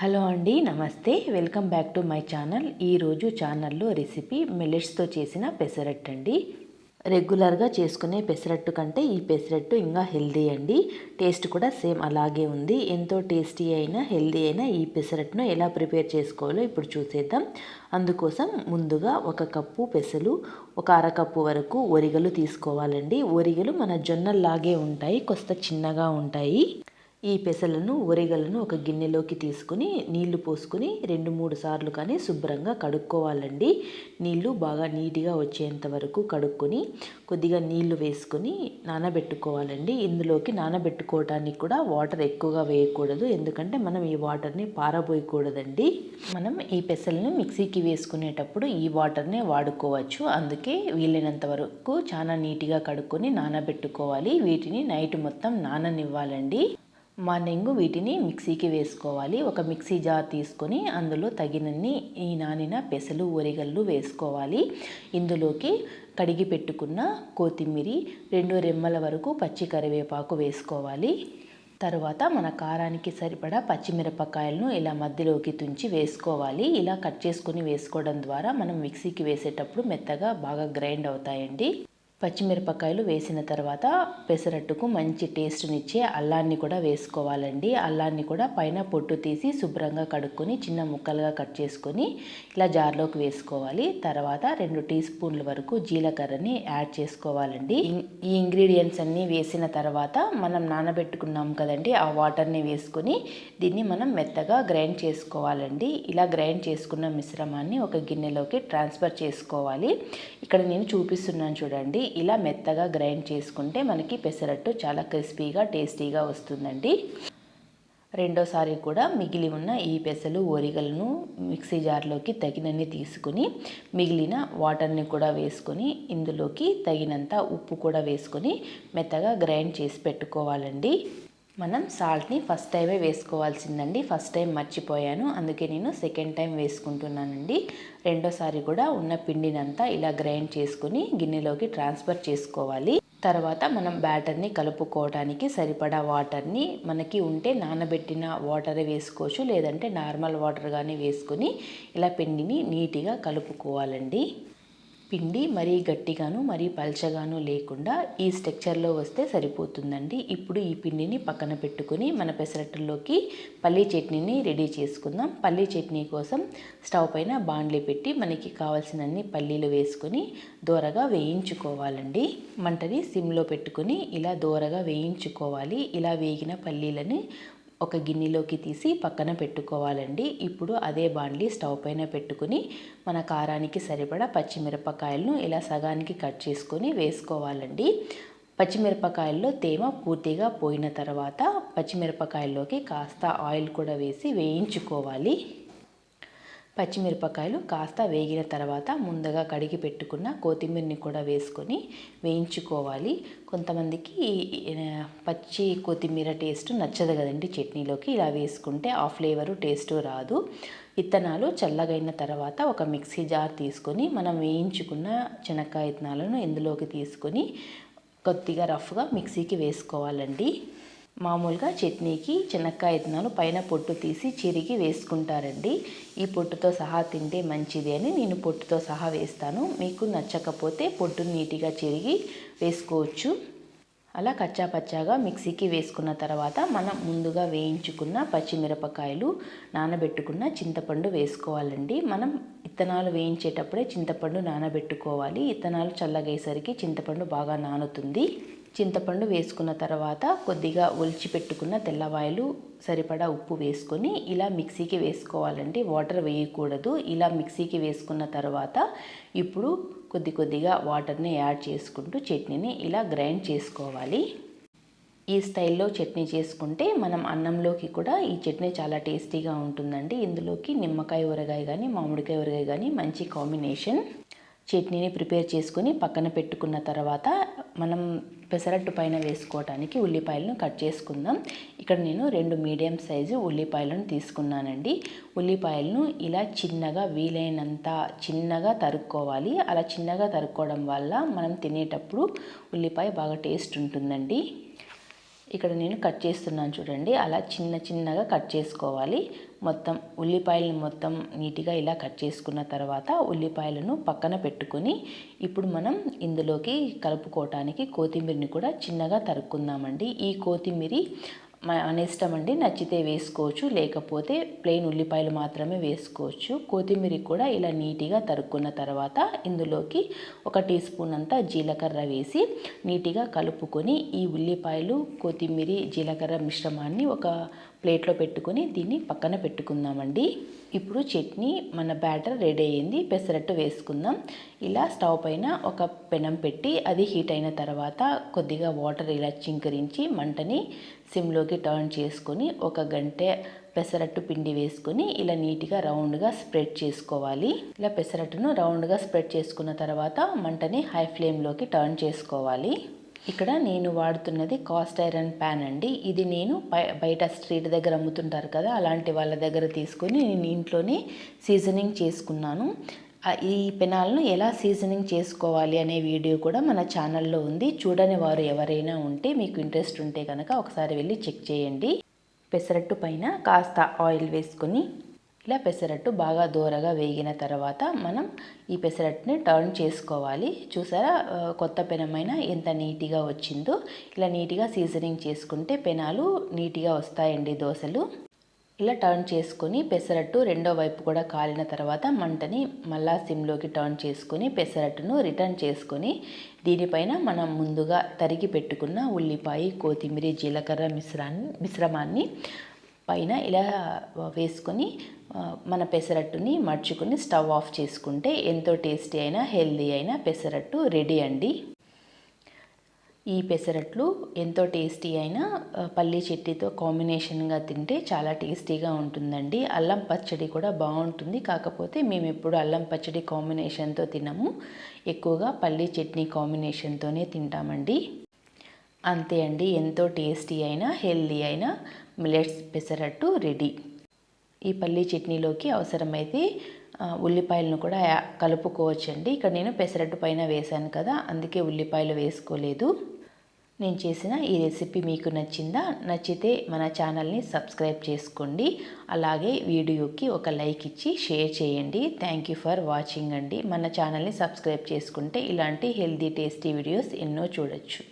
Hello అండి నమస్తే. Welcome back to my channel. ఈరోజు ఛానల్లో రెసిపీ మిల్లెట్స్తో చేసిన పెసరట్టు అండి. రెగ్యులర్గా చేసుకునే పెసరట్టు కంటే ఈ పెసరట్టు ఇంకా హెల్దీ అండి. టేస్ట్ కూడా సేమ్ అలాగే ఉంది. ఎంతో టేస్టీ అయినా హెల్దీ అయినా ఈ పెసరట్టును ఎలా ప్రిపేర్ చేసుకోవాలో ఇప్పుడు చూసేద్దాం. అందుకోసం ముందుగా ఒక కప్పు పెసలు ఒక అరకప్పు వరకు ఒరిగలు తీసుకోవాలండి. ఒరిగలు మన జొన్నల్లాగే ఉంటాయి కొస్త చిన్నగా ఉంటాయి. ఈ పెసలను ఒరిగలను ఒక గిన్నెలోకి తీసుకుని నీళ్ళు పోసుకుని రెండు మూడు సార్లు కానీ శుభ్రంగా కడుక్కోవాలండి. నీళ్ళు బాగా నీట్గా వచ్చేంత వరకు కడుక్కొని కొద్దిగా నీళ్ళు వేసుకొని నానబెట్టుకోవాలండి. ఇందులోకి నానబెట్టుకోవటానికి కూడా వాటర్ ఎక్కువగా వేయకూడదు. ఎందుకంటే మనం ఈ వాటర్ని పారబోయకూడదండి. మనం ఈ పెసలను మిక్సీకి వేసుకునేటప్పుడు ఈ వాటర్నే వాడుకోవచ్చు. అందుకే వీలైనంత వరకు చాలా నీట్గా కడుక్కొని నానబెట్టుకోవాలి. వీటిని నైట్ మొత్తం నాననివ్వాలండి. మార్నింగ్ వీటిని మిక్సీకి వేసుకోవాలి. ఒక మిక్సీ జార్ తీసుకొని అందులో తగినన్ని ఈ నానిన పెసలు ఒరిగళ్ళు వేసుకోవాలి. ఇందులోకి కడిగి పెట్టుకున్న కొత్తిమీరి రెండు రెమ్మల వరకు పచ్చి కరివేపాకు వేసుకోవాలి. తర్వాత మన కారానికి సరిపడా పచ్చిమిరపకాయలను ఇలా మధ్యలోకి తుంచి వేసుకోవాలి. ఇలా కట్ చేసుకొని వేసుకోవడం ద్వారా మనం మిక్సీకి వేసేటప్పుడు మెత్తగా బాగా గ్రైండ్ అవుతాయండి. పచ్చిమిరపకాయలు వేసిన తర్వాత పెసరట్టుకు మంచి టేస్ట్నిచ్చే అల్లాన్ని కూడా వేసుకోవాలండి. అల్లాన్ని కూడా పైన పొట్టు తీసి శుభ్రంగా కడుక్కొని చిన్న ముక్కలుగా కట్ చేసుకొని ఇలా జార్లోకి వేసుకోవాలి. తర్వాత రెండు టీ స్పూన్ల వరకు జీలకర్రని యాడ్ చేసుకోవాలండి. ఈ ఇంగ్రీడియంట్స్ అన్నీ వేసిన తర్వాత మనం నానబెట్టుకున్నాం కదండి ఆ వాటర్ని వేసుకొని దీన్ని మనం మెత్తగా గ్రైండ్ చేసుకోవాలండి. ఇలా గ్రైండ్ చేసుకున్న మిశ్రమాన్ని ఒక గిన్నెలోకి ట్రాన్స్ఫర్ చేసుకోవాలి. ఇక్కడ నేను చూపిస్తున్నాను చూడండి ఇలా మెత్తగా గ్రైండ్ చేసుకుంటే మనకి పెసరట్టు చాలా క్రిస్పీగా టేస్టీగా వస్తుందండి. రెండోసారి కూడా మిగిలి ఉన్న ఈ పెసలు ఓరిగలను మిక్సీ జార్లోకి తగినన్ని తీసుకుని మిగిలిన వాటర్ని కూడా వేసుకొని ఇందులోకి తగినంత ఉప్పు కూడా వేసుకొని మెత్తగా గ్రైండ్ చేసి పెట్టుకోవాలండి. మనం సాల్ట్ని ఫస్ట్ టైమే వేసుకోవాల్సిందండి. ఫస్ట్ టైం మర్చిపోయాను. అందుకే నేను సెకండ్ టైం వేసుకుంటున్నానండి. రెండోసారి కూడా ఉన్న పిండినంతా ఇలా గ్రైండ్ చేసుకుని గిన్నెలోకి ట్రాన్స్ఫర్ చేసుకోవాలి. తర్వాత మనం బ్యాటర్ని కలుపుకోవడానికి సరిపడా వాటర్ని మనకి ఉంటే నానబెట్టిన వాటర్ వేసుకోవచ్చు. లేదంటే నార్మల్ వాటర్ కానీ వేసుకొని ఇలా పిండిని నీట్గా కలుపుకోవాలండి. పిండి మరీ గట్టిగాను మరీ పల్చగాను లేకుండా ఈ స్ట్రక్చర్లో వస్తే సరిపోతుందండి. ఇప్పుడు ఈ పిండిని పక్కన పెట్టుకుని మన పెసరట్టులోకి పల్లీ చట్నీని రెడీ చేసుకుందాం. పల్లీ చట్నీ కోసం స్టవ్ పైన బాండ్లీ పెట్టి మనకి కావాల్సినన్ని పల్లీలు వేసుకొని దోరగా వేయించుకోవాలండి. మంటని సిమ్లో పెట్టుకుని ఇలా దోరగా వేయించుకోవాలి. ఇలా వేగిన పల్లీలని ఒక గిన్నెలోకి తీసి పక్కన పెట్టుకోవాలండి. ఇప్పుడు అదే బాండ్లీ స్టవ్ పైన పెట్టుకుని మన కారానికి సరిపడా పచ్చిమిరపకాయలను ఇలా సగానికి కట్ చేసుకొని వేసుకోవాలండి. పచ్చిమిరపకాయల్లో తేమ పూర్తిగా పోయిన తర్వాత పచ్చిమిరపకాయల్లోకి కాస్త ఆయిల్ కూడా వేసి వేయించుకోవాలి. పచ్చిమిరపకాయలు కాస్త వేగిన తర్వాత ముందుగా కడిగి పెట్టుకున్న కొత్తిమీరని కూడా వేసుకొని వేయించుకోవాలి. కొంతమందికి పచ్చి కొత్తిమీర టేస్ట్ నచ్చదు కదండి చట్నీలోకి. ఇలా వేసుకుంటే ఆ ఫ్లేవరు టేస్ట్ రాదు. విత్తనాలు చల్లగైన తర్వాత ఒక మిక్సీ జార్ తీసుకొని మనం వేయించుకున్న చెనక్కాయ విత్తనాలను ఇందులోకి తీసుకొని కొద్దిగా రఫ్గా మిక్సీకి వేసుకోవాలండి. మామూలుగా చట్నీకి చెనక్కాయ విత్తనాలు పైన పొట్టు తీసి చిరిగి వేసుకుంటారండి. ఈ పొట్టుతో సహా తింటే మంచిది అని నేను పొట్టుతో సహా వేస్తాను. మీకు నచ్చకపోతే పొట్టు నీట్గా చిరిగి వేసుకోవచ్చు. అలా కచ్చా పచ్చాగా మిక్సీకి వేసుకున్న తర్వాత మనం ముందుగా వేయించుకున్న పచ్చిమిరపకాయలు నానబెట్టుకున్న చింతపండు వేసుకోవాలండి. మనం ఇత్తనాలు వేయించేటప్పుడే చింతపండు నానబెట్టుకోవాలి. ఇత్తనాలు చల్లగేసరికి చింతపండు బాగా నానుతుంది. చింతపండు వేసుకున్న తర్వాత కొద్దిగా ఒలిచి పెట్టుకున్న తెల్లవాయలు సరిపడా ఉప్పు వేసుకొని ఇలా మిక్సీకి వేసుకోవాలండి వాటర్ వేయకూడదు. ఇలా మిక్సీకి వేసుకున్న తర్వాత ఇప్పుడు కొద్ది కొద్దిగా వాటర్ని యాడ్ చేసుకుంటూ చట్నీని ఇలా గ్రైండ్ చేసుకోవాలి. ఈ స్టైల్లో చట్నీ చేసుకుంటే మనం అన్నంలోకి కూడా ఈ చట్నీ చాలా టేస్టీగా ఉంటుందండి. ఇందులోకి నిమ్మకాయ ఊరగాయ కానీ మామిడికాయ ఊరగాయ కానీ మంచి కాంబినేషన్. చట్నీని ప్రిపేర్ చేసుకొని పక్కన పెట్టుకున్న తర్వాత మనం పెసరట్టు పైన వేసుకోవడానికి ఉల్లిపాయలను కట్ చేసుకుందాం. ఇక్కడ నేను రెండు మీడియం సైజు ఉల్లిపాయలను తీసుకున్నానండి. ఉల్లిపాయలను ఇలా చిన్నగా వీలైనంత చిన్నగా తరుక్కోవాలి. అలా చిన్నగా తరుక్కోవడం వల్ల మనం తినేటప్పుడు ఉల్లిపాయ బాగా టేస్ట్ ఉంటుందండి. ఇక్కడ నేను కట్ చేస్తున్నాను చూడండి. అలా చిన్న చిన్నగా కట్ చేసుకోవాలి. మొత్తం ఉల్లిపాయలను మొత్తం నీట్గా ఇలా కట్ చేసుకున్న తర్వాత ఉల్లిపాయలను పక్కన పెట్టుకొని ఇప్పుడు మనం ఇందులోకి కలుపుకోవటానికి కొత్తిమీరని కూడా చిన్నగా తరుక్కుందామండి. ఈ కొత్తిమీరి మన ఇష్టం అండి నచ్చితే వేసుకోవచ్చు లేకపోతే ప్లెయిన్ ఉల్లిపాయలు మాత్రమే వేసుకోవచ్చు. కొత్తిమీర కూడా ఇలా నీట్గా తరుక్కున్న తర్వాత ఇందులోకి ఒక టీ స్పూన్ అంతా జీలకర్ర వేసి నీట్గా కలుపుకొని ఈ ఉల్లిపాయలు కొత్తిమీర జీలకర్ర మిశ్రమాన్ని ఒక ప్లేట్లో పెట్టుకొని దీన్ని పక్కన పెట్టుకుందామండి. ఇప్పుడు చట్నీ మన బ్యాటర్ రెడీ అయ్యింది. పెసరట్టు వేసుకుందాం. ఇలా స్టవ్ పైన ఒక పెనం పెట్టి అది హీట్ అయిన తర్వాత కొద్దిగా వాటర్ ఇలా చింకరించి మంటని సిమ్లోకి టర్న్ చేసుకొని ఒక గంట పెసరట్టు పిండి వేసుకొని ఇలా నీట్గా రౌండ్గా స్ప్రెడ్ చేసుకోవాలి. ఇలా పెసరట్టును రౌండ్గా స్ప్రెడ్ చేసుకున్న తర్వాత మంటని హై ఫ్లేమ్లోకి టర్న్ చేసుకోవాలి. ఇక్కడ నేను వాడుతున్నది కాస్ట్ ఐరన్ ప్యాన్ అండి. ఇది నేను బయట స్ట్రీట్ దగ్గర అమ్ముతుంటారు కదా అలాంటి వాళ్ళ దగ్గర తీసుకొని నేను ఇంట్లోనే సీజనింగ్ చేసుకున్నాను. ఈ పెనాలను ఎలా సీజనింగ్ చేసుకోవాలి అనే వీడియో కూడా మన ఛానల్లో ఉంది. చూడని వారు ఎవరైనా ఉంటే మీకు ఇంట్రెస్ట్ ఉంటే కనుక ఒకసారి వెళ్ళి చెక్ చేయండి. పెసరట్టు పైన కాస్త ఆయిల్ వేసుకొని ఇలా పెసరట్టు బాగా దూరగా వేగిన తర్వాత మనం ఈ పెసరట్టుని టర్న్ చేసుకోవాలి. చూసారా? కొత్త పెనమైన ఎంత నీట్గా వచ్చిందో. ఇలా నీట్గా సీజనింగ్ చేసుకుంటే పెనాలు నీట్గా వస్తాయండి దోశలు. ఇలా టర్న్ చేసుకొని పెసరట్టు రెండో వైపు కూడా కాలిన తర్వాత మంటని మళ్ళా సిమ్లోకి టర్న్ చేసుకొని పెసరట్టును రిటర్న్ చేసుకొని దీనిపైన మనం ముందుగా తరిగి పెట్టుకున్న ఉల్లిపాయ కొత్తిమీర జీలకర్ర మిశ్రాన్ని మిశ్రమాన్ని పైన ఇలా వేసుకొని మన పెసరట్టుని మడుచుకొని స్టవ్ ఆఫ్ చేసుకుంటే ఎంతో టేస్టీ అయినా హెల్దీ అయిన పెసరట్టు రెడీ అండి. ఈ పెసరట్లు ఎంతో టేస్టీ అయిన పల్లీ చట్నీతో కాంబినేషన్గా తింటే చాలా టేస్టీగా ఉంటుందండి. అల్లం పచ్చడి కూడా బాగుంటుంది. కాకపోతే మేము ఎప్పుడు అల్లం పచ్చడి కాంబినేషన్తో తినము. ఎక్కువగా పల్లీ చట్నీ కాంబినేషన్తోనే తింటామండి. అంతే అండి ఎంతో టేస్టీ అయినా హెల్దీ అయిన మిలెట్స్ పెసరట్టు రెడీ. ఈ పల్లీ చట్నీలోకి అవసరమైతే ఉల్లిపాయలను కూడా కలుపుకోవచ్చండి. ఇక్కడ నేను పెసరట్టు పైన వేశాను కదా అందుకే ఉల్లిపాయలు వేసుకోలేదు. నేను చేసిన ఈ రెసిపీ మీకు నచ్చిందా? నచ్చితే మన ఛానల్ని సబ్స్క్రైబ్ చేసుకోండి. అలాగే వీడియోకి ఒక లైక్ ఇచ్చి షేర్ చేయండి. థ్యాంక్ యూ ఫర్ వాచింగ్ అండి. మన ఛానల్ని సబ్స్క్రైబ్ చేసుకుంటే ఇలాంటి హెల్దీ టేస్టీ వీడియోస్ ఎన్నో చూడొచ్చు.